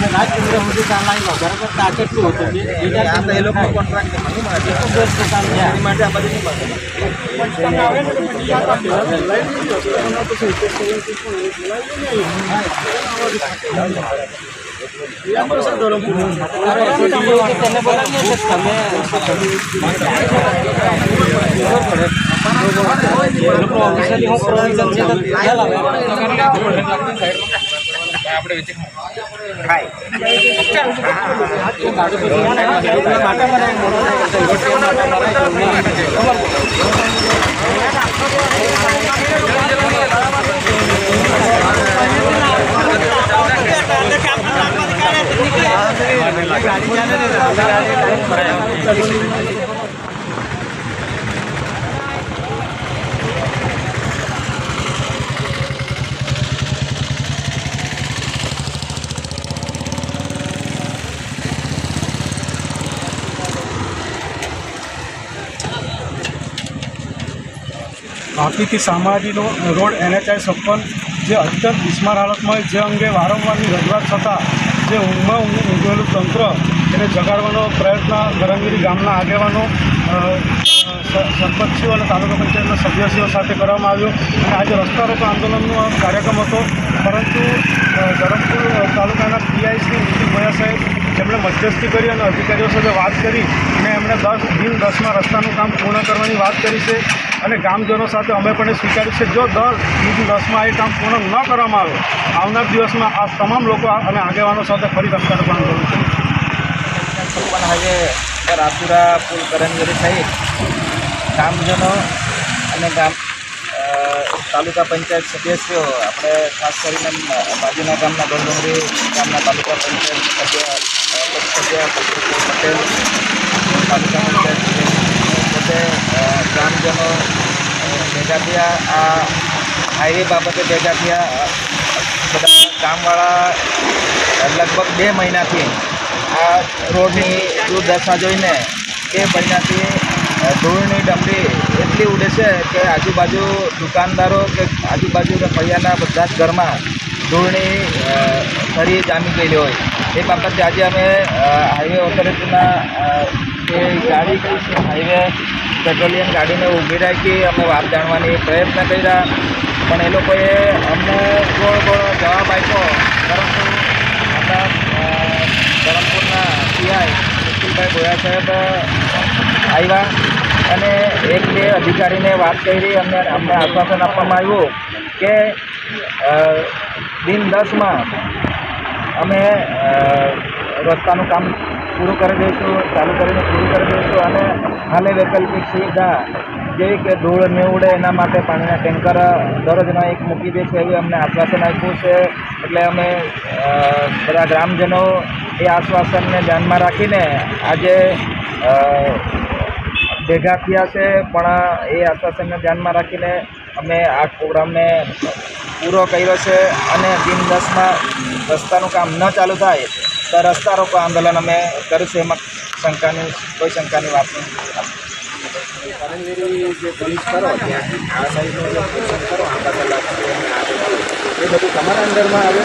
તમે રાજચંદ્ર સુધી ત્યાં લાવી લો બરાબર તો આ કેટલું હતું બે બીજા આ તો એ લોકો કોન્ટ્રાક્ટ નહીં મળે એક જ વર્ષ તો કામ થયા. એની માટે આ બધું નહીં મળે તેને બોલાવીએ કે તમે લોકો ઓફિસરની હું પ્રોવિઝન છે વાપીથી સામાજીનો રોડ એનએચઆઈ છપ્પન જે અત્યંત બિસ્માર હાલતમાં જે અંગે વારંવારની રજૂઆત થતાં જે ઊંઘમાં ઊંઘ ઊંઘેલું તંત્ર એને જગાડવાનો પ્રયત્ન, ગરંગીરી ગામના આગેવાનો સરપંચીઓ અને તાલુકા પંચાયતના સભ્યશ્રીઓ સાથે કરવામાં આવ્યો અને આજે રસ્તા રોકો આંદોલનનો કાર્યક્રમ હતો. પરંતુ ધરમપુર તાલુકાના પીઆઈ શ્રી નીતિન ભયા સાહેબ જેમણે મધ્યસ્થી કરી અને અધિકારીઓ સાથે વાત કરી અને એમણે દસ, દિન દસમાં રસ્તાનું કામ પૂર્ણ કરવાની વાત કરી છે અને ગામજનો સાથે અમે પણ સ્વીકાર્યું છે. જો દર દિન દસમાં એ કામ પૂર્ણ ન કરવામાં આવે, આવનાર દિવસમાં આ તમામ લોકો અને આગેવાનો સાથે ફરી રસ્તા રોકો આંદોલન કરીશું. પણ હાઈવે પર આસુરા પુલ કરંજરી સહિત ગામજનો અને ગામ તાલુકા પંચાયત સદસ્યો આપણે ખાસ કરીને બાજુના ગામના ગોલડુંગરી ગામના તાલુકા પંચાયત સભ્ય પટેલ તાલુકા પંચાયત અ, ભેગા થયા. આ હાઈવે બાબતે ભેગા થયા. બધા ગામવાળા લગભગ બે મહિનાથી આ રોડની દુર્દશા જોઈને બે મહિનાથી ધૂળની ડમરી એટલી ઉડે છે કે આજુબાજુ દુકાનદારો કે આજુબાજુ કે ફળિયાના બધા જ ઘરમાં ધૂળની ફરી જામી ગયેલી હોય. એ બાબતે આજે અમે હાઈવે ઓથોરિટીના જે ગાડી કઈ છે હાઈવે પેટ્રોલિયમ ગાડીને ઊભી રાખી અમે વાત જાણવાની પ્રયત્ન કર્યા. પણ એ લોકોએ અમને ગોળ ગોળ જવાબ આપ્યો. પરંતુ આપણા ધરમપુરના પીઆઈ નિખિલભાઈ ગોયા સાહેબ આવ્યા અને એક બે અધિકારીને વાત કરી અને અમને આશ્વાસન આપવામાં આવ્યું કે દિન દસમાં અમે રસ્તાનું કામ પૂરું કરી દઈશું, ચાલુ કરીને પૂરું કરી દઈશું અને હાલે વૈકલ્પિક સુવિધા જેવી કે ધૂળ ન ઉડે એના માટે પાણીના ટેન્કર દરરોજના એક મૂકી દે છે એવી અમને આશ્વાસન આપ્યું છે. એટલે અમે બધા ગ્રામજનો એ આશ્વાસનને ધ્યાનમાં રાખીને આજે ભેગા થયા છે, પણ એ આશ્વાસનને ધ્યાનમાં રાખીને અમે આ પ્રોગ્રામને પૂરો કર્યો છે અને દિન દસમાં રસ્તાનું કામ ન ચાલુ થાય તો રસ્તા રોકો આંદોલન અમે કરીશું, એમાં શંકાની, કોઈ શંકાની વાત નથી. જે પોલીસ કરો આ બધું તમારા અંદરમાં આવે?